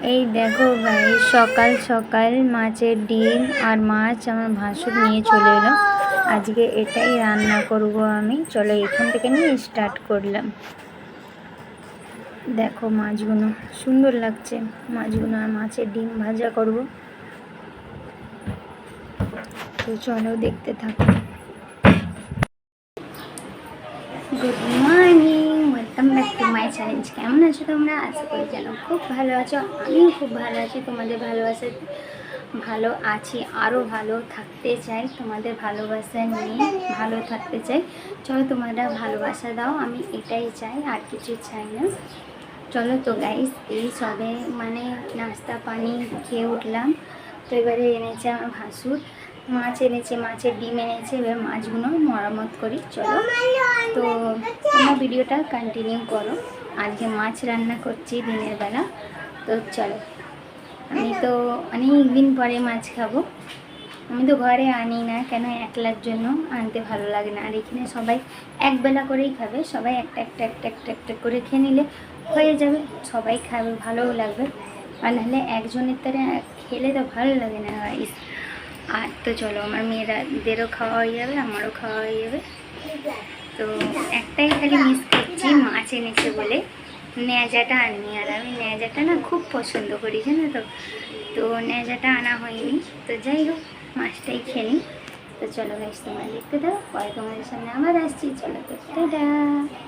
এই দেখো ভাই সকাল সকাল মাছের ডিম আর মাছ আমার ভাসুর নিয়ে চলে এলো। আজকে এটাই রান্না করব আমি। চলো এখান থেকে নিয়ে স্টার্ট করলাম। দেখো মাছগুলো, সুন্দর লাগছে। মাছগুলো আর মাছের ডিম ভাজা করব। তো চলো দেখতে থাকো। মাই চ্যালেঞ্জ কেমন আছো তোমরা? আশা করি জানো খুব ভালো আছো। আমিও খুব ভালো আছি, তোমাদের ভালোবাসা ভালো আছি আরও ভালো থাকতে চাই, তোমাদের ভালোবাসা নিয়ে ভালো থাকতে চাই। চলো তোমরা ভালোবাসা দাও, আমি এটাই চাই, আর কিছু চাই না। চলো তো গাইস এই সবে মানে নাস্তা পানি খেয়ে উঠলাম। তো এবারে এনেছে আমার ভাসুর। মাছ এনেছে, মাছের ডিম এনেছে, এবার মাছগুলো মরামত করি, চলো। তো তোমরা ভিডিওটা কন্টিনিউ করো। আজকে মাছ রান্না করছি দিনের বেলা। তো চলো, আমি তো অনেক দিন পরে মাছ খাব। আমি তো ঘরে আনি না, কেন একলার জন্য আনতে ভালো লাগে না। আর এখানে সবাই একবেলা করেই খাবে, সবাই একটা একটা একটা একটা একটা করে খেয়ে নিলে হয়ে যাবে, সবাই খাবে, ভালোও লাগবে। আর নাহলে একজনের তারা খেলে তো ভালো লাগে না গাইস আর তো চলো, আমার মেয়েরাদেরও খাওয়া হয়ে যাবে, আমারও খাওয়া হয়ে যাবে। তো একটাই খালি মিস করছি মাছ এনেছে বলে। ন্যাজাটা আনি আর আমি ন্যাজাটা না খুব পছন্দ করি, জানো তো? তো ন্যাজাটা আনা হয়নি। তো যাই হোক, মাছটাই খেয়ে নিই। তো চলো গাইস তোমার দেখতে দাও পরে তোমাদের সামনে আবার আসছি। চলো তো, টাটা!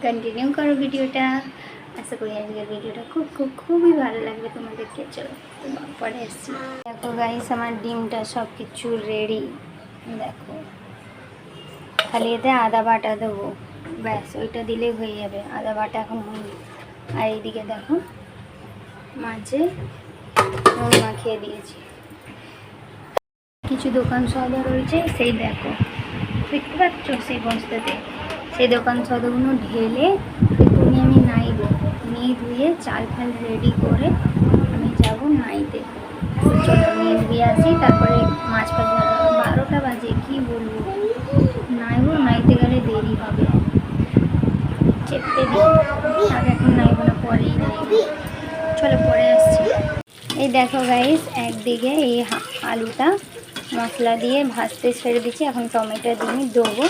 কন্টিনিউ করো ভিডিওটা। আশা করি আজকের ভিডিওটা খুব খুব, খুবই ভালো লাগবে তোমাদেরকে। চলো পরে আসছি। দেখো গাইস আমার ডিমটা সব কিছু রেডি দেখো, খালি এতে আদা বাটা দেবো। ব্যাস, ওইটা দিলেই হয়ে যাবে। আদা বাটা এখন হয়নি আর এইদিকে দেখো, মাঝে নুন মাখিয়ে দিয়েছি। কিছু দোকান সদা রয়েছে, সেই দেখো। দেখতে পাচ্ছ সেই বস্তাতে? সেই দোকান সদাগুলো ঢেলে একটুখানি আমি নাইবো। নিয়ে ধুয়ে চাল ফাল রেডি করে আমি যাব নাইতে। চলো, নিয়ে ধুয়ে আসি, তারপরে মাছ ফাছ বারোটা বাজে, কি বলব নাইবো নাইতে গেলে দেরি হবে চেপতে দিই আর এখন নাইবো না পরেই নাইবো চলো পরে আসছি। এই দেখো গাইস একদিকে এই আলুটা মশলা দিয়ে ভাজতে ছেড়ে দিচ্ছি। এখন টমেটো দিয়ে দেবো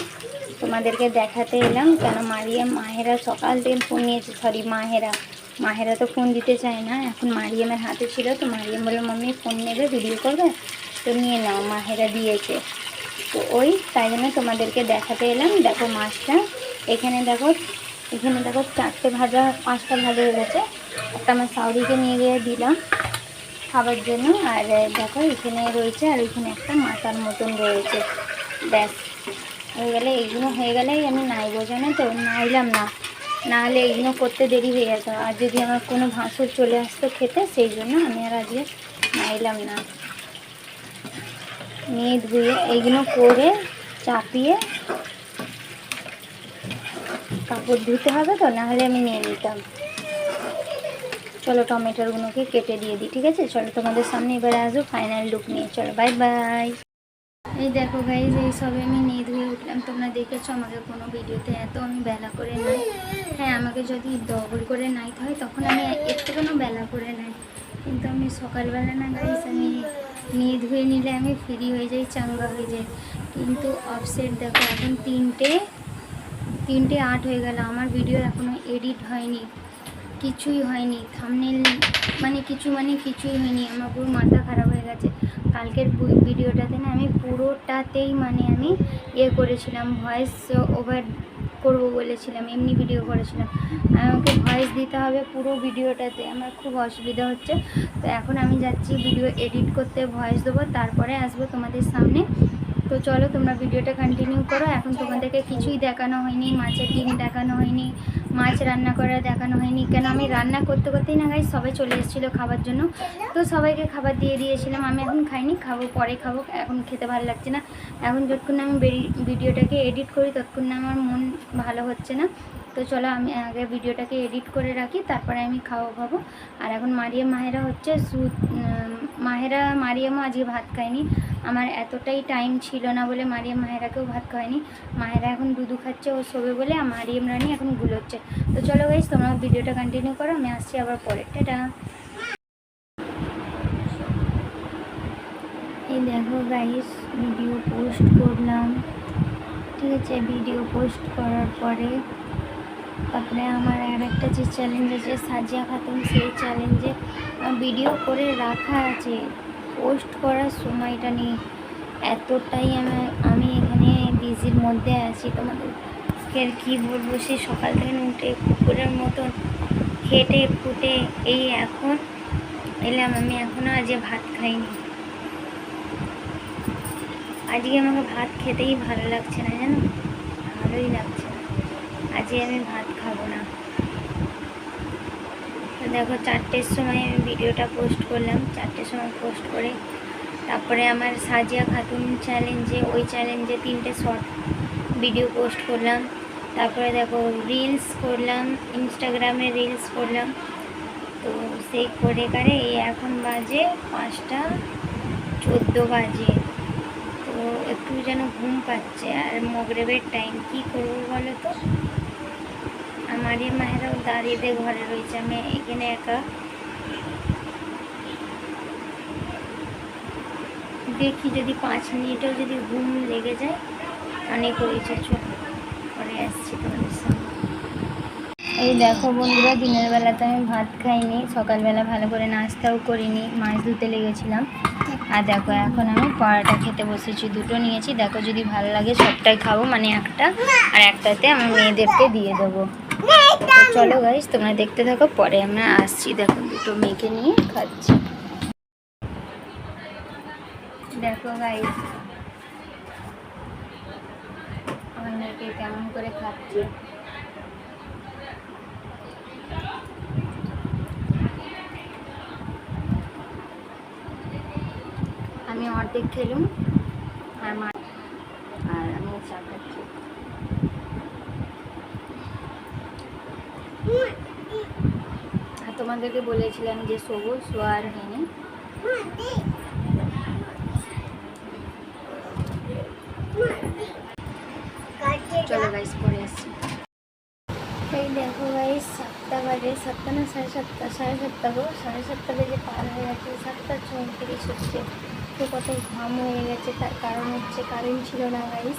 তোমাদেরকে দেখাতে এলাম কেন মারিয়াম মাহেরা সকাল থেকে ফোন নিয়েছে। সরি মাহেরা। মাহেরা তো ফোন দিতে চায় না। এখন মারিয়ামের হাতে ছিল তো মারিয়াম বলে মাম্মি, ফোন নেবে ভিডিও করবে? তো নিয়ে নাও, মাহেরা দিয়েছে। তো ওই, তাই জন্য তোমাদেরকে দেখাতে এলাম। দেখো মাছটা। এখানে দেখো এখানে দেখো চারটে ভাজা, পাঁচটা ভাজা হয়ে গেছে। একটা আমার সাউরিকে নিয়ে গিয়ে দিলাম খাবার জন্য। আর দেখো এখানে রয়েছে আর এখানে একটা মাথার মতন রয়েছে। ব্যাস, হয়ে গেলে এইগুলো হয়ে গেলেই আমি নাইবো, জানো তো? নাইলাম না। না হলে এইগুলো করতে দেরি হয়ে যেত। আর যদি আমার কোনো ভাঁসুর চলে আসতো খেতে, সেই জন্য আমি আর আজকে নাইলাম না। নিয়ে ধুয়ে এইগুলো করে চাপিয়ে কাপড় ধুতে হবে তো, নাহলে আমি নিয়ে নিতাম। চলো টমেটোগুলোকে কেটে দিয়ে দিই, ঠিক আছে? চলো তোমাদের সামনে এবারে আসব ফাইনাল লুক নিয়ে। চলো বাই বাই এই দেখো গাইজ এই সবে আমি নিয়ে ধুয়ে উঠলাম। তোমরা দেখেছ আমাকে কোনো ভিডিওতে এত আমি বেলা করে নাই। হ্যাঁ আমাকে যদি ডবল করে নাইতে হয়, তখন আমি এর থেকেও বেলা করে নাই। কিন্তু আমি সকালবেলা না গাইজ আমি নিয়ে ধুয়ে নিলে আমি ফ্রি হয়ে যাই, চাঙ্গা হয়ে যাই। কিন্তু অফসেট দেখো, এখন তিনটে তিনটে আট হয়ে গেল। আমার ভিডিও এখনও এডিট হয়নি। কিছুই হয়নি। থামনেল মানে কিছু মানে কিছুই হয়নি। আমার পুরো মাথা খারাপ হয়ে গেছে। কালকের ভিডিওটাতে না আমি পুরোটাতেই মানে আমি ইয়ে করেছিলাম ভয়েস ওভার করব বলেছিলাম, এমনি ভিডিও করেছিলাম। আমাকে ভয়েস দিতে হবে পুরো ভিডিওটাতে আমার খুব অসুবিধা হচ্ছে। তো এখন আমি যাচ্ছি ভিডিও এডিট করতে ভয়েস দেবো, তারপরে আসব তোমাদের সামনে। তো চলো তোমরা ভিডিওটা কন্টিনিউ করো। এখন তোমাদেরকে কিছুই দেখানো হয়নি, মাছের ডিম দেখানো হয়নি, মাছ রান্না করা দেখানো হয়নি। কেন আমি রান্না করতে করতেই না গাই সবাই চলে এসেছিল খাবার জন্য। তো সবাইকে খাবার দিয়ে দিয়েছিলাম। আমি এখন খাইনি, খাব, পরে খাব। এখন খেতে ভালো লাগছে না। এখন যতক্ষণ আমি ভিডিওটাকে এডিট করি, ততক্ষণ আমার মন ভালো হচ্ছে না। তো চলো আমি আগে ভিডিওটাকে এডিট করে রাখি তারপরে আমি খাব খাব আর এখন মারিয়া মাহেরা হচ্ছে উম, মাহেরা মারিয়ামও আজকে ভাত খায়নি। আমার এতটাই টাইম ছিল না বলে মারিয়াম মাহেরাকেও ভাত খায়নি মাহেরা এখন দুধু খাচ্ছে ও শোবে বলে মারিয়াম রানী এখন গুলোচ্ছে। তো চলো গাইস তোমরা ভিডিওটা কন্টিনিউ করো আমি আসছি আবার পরে। টাটা। এই দেখো গাইস ভিডিও পোস্ট করলাম। ঠিক আছে ভিডিও পোস্ট করার পরে তারপরে আমার আর একটা যে চ্যালেঞ্জ আছে, সাজিয়া খাতুন, সেই চ্যালেঞ্জে ভিডিও করে রাখা আছে। পোস্ট করার সময়টা নেই। এতটাই আমি আমি এখানে বিজির মধ্যে আছি। তোমাদেরকে কী বলব? সে সকাল থেকে উঠে কুকুরের মতন খেটে ফুটে এই এখন এলাম। আমি এখনও আজকে ভাত খাইনি। আজকে আমাকে ভাত খেতেই ভালো লাগছে না, জানো? ভালোই লাগছে। আজকে আমি ভাত খাব না। দেখো চারটের সময় আমি ভিডিওটা পোস্ট করলাম, চারটের সময় পোস্ট করে তারপরে আমার সাজিয়া খাতুন চ্যালেঞ্জে ওই চ্যালেঞ্জে তিনটে শর্ট ভিডিও পোস্ট করলাম। তারপরে দেখো রিলস করলাম ইনস্টাগ্রামে রিলস করলাম। তো সেই করে কারে এই এখন বাজে পাঁচটা চোদ্দ বাজে। তো একটু যেন ঘুম পাচ্ছে আর মগরেবের টাইম কি করব বলো তো? আমারই মায়েরাও দাঁড়িয়ে ঘরে রয়েছে আমি এখানে একা দেখি যদি পাঁচ মিনিটও যদি ঘুম লেগে যায় অনেক হয়েছে চল পরে আসছি তোমাদের এই দেখো বন্ধুরা, দিনের বেলাতে আমি ভাত খাইনি সকালবেলা ভালো করে নাস্তাও করিনি, মাছ ধুতে লেগেছিলাম। আর দেখো, এখন আমি পরোটা খেতে বসেছি, দুটো নিয়েছি। দেখো যদি ভালো লাগে সবটাই খাব মানে একটা, আর একটাতে আমি মেয়েদেরকে দিয়ে দেবো। চলো গাইস তোমরা দেখতে থাকো, পরে আমরা আসছি। দেখো, দুটো মেয়েকে নিয়ে খাচ্ছি। দেখো গাইস আমার কেমন করে খাচ্ছে। আমি অর্ধেক খেলুম, আর আর আমি চা খাচ্ছি। আর তোমাদেরকে বলেছিলাম যে শোবো শোয়ার হয়নি চলো গাইস এই দেখো গাইস সাতটা বাজে, সাতটা না সাড়ে সাতটা সাড়ে সাতটা গো, সাড়ে সাতটা বেজে পার হয়ে গেছে, সাতটা চৌত্রিশ হচ্ছে। তো কত ঘাম হয়ে গেছে, তার কারণ হচ্ছে কারেন্ট ছিল না গাইস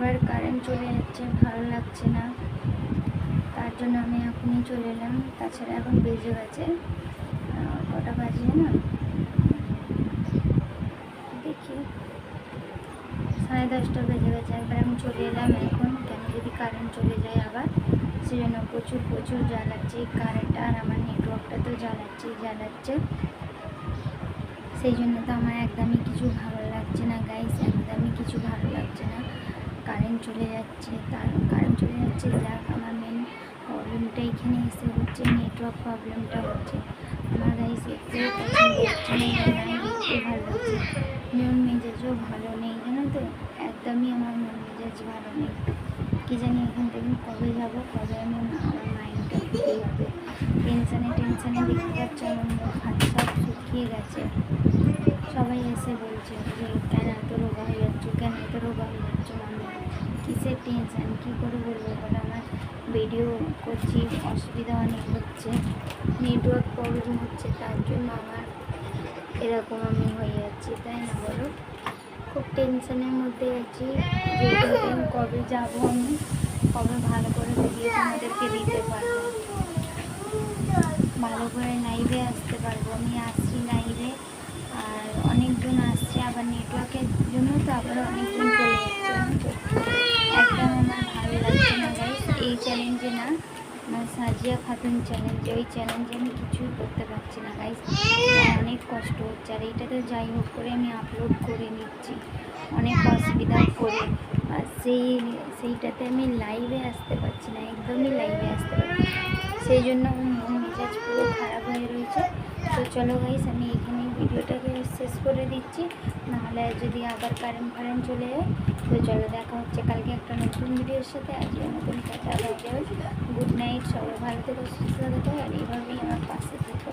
বারবার কারেন্ট চলে যাচ্ছে, ভালো লাগছে না। তার জন্য আমি এখনই চলে এলাম। তাছাড়া এখন বেজে গেছে কটা বাজে না? দেখি। সাড়ে দশটা বেজে গেছে একবার আমি চলে এলাম এখন। কেন যদি কারেন্ট চলে যায় আবার সেজন্য প্রচুর প্রচুর জ্বালাচ্ছে কারেন্টটা আর আমার নেটওয়ার্কটা তো জ্বালাচ্ছে জ্বালাচ্ছে। সেই জন্য তো আমার একদমই কিছু ভালো লাগছে না গাইস একদমই কিছু ভালো লাগছে না। কারেন্ট চলে যাচ্ছে, তার কারেন্ট চলে যাচ্ছে, যাক, আমার মেন প্রবলেমটা এখানে এসে হচ্ছে নেটওয়ার্ক প্রবলেমটা হচ্ছে। আমার গাইস একটু পছন্দ হচ্ছে একটু ভালো লাগছে মন মেজাজও ভালো নেই, জানো তো? একদমই আমার মন মেজাজ ভালো নেই। কি জানি এখান থেকে কবে যাব, কবে আমি আমার মাইন্ডটা ফিরে যাবে। টেনশানে টেনশানে দেখতে পাচ্ছি, আমার হাত সব শুকিয়ে গেছে। সবাই এসে বলছে যে কেন এত রোগা হয়ে কেন এত রোগা হয়ে যাচ্ছ কিসের টেনশান কী করে বলব? বলে আমার ভিডিও করছি, অসুবিধা অনেক হচ্ছে নেটওয়ার্ক প্রবলেম হচ্ছে, তার জন্য আমার এরকম আমি হয়ে যাচ্ছি, তাই না বলো? খুব টেনশানের মধ্যে আছি কবে যাব আমি, কবে ভালো করে ভিডিও তোমাদেরকে দিতে পারব? ভালো করে লাইভে আসতে পারব? আমি আসছি লাইভে আর অনেকজন আসছে, আবার নেটওয়ার্কের জন্য তো আবার অনেকজন চলে যাচ্ছে। একদম আমার ভালো লাগছে না গাইস এই চ্যালেঞ্জে না, আমার সাজিয়া খাতুন চ্যালেঞ্জে ওই চ্যালেঞ্জে আমি কিছুই করতে পারছি না গাইস অনেক কষ্ট হচ্ছে, আর এইটা তো যাই হোক করে আমি আপলোড করে নিচ্ছি। অনেক অসুবিধা করে। আর সেই, সেইটাতে আমি লাইভে আসতে পারছি না, একদমই লাইভে আসতে পারছি সেই জন্য মেজাজ পুরো খারাপ হয়ে রয়েছে। তো চলো গাইস আমি এখানে ভিডিওটাকে শেষ করে দিচ্ছি। নাহলে যদি আবার কারেন্ট ফারেন্ট চলে যায়, তো চলো দেখা হচ্ছে কালকে একটা নতুন ভিডিওর সাথে। আজকে নতুন কথা হয়ে যাবে গুড নাইট সবাই ভালো থেকে, সুস্থ থেকো, আর এইভাবেই আমার পাশে থেকো।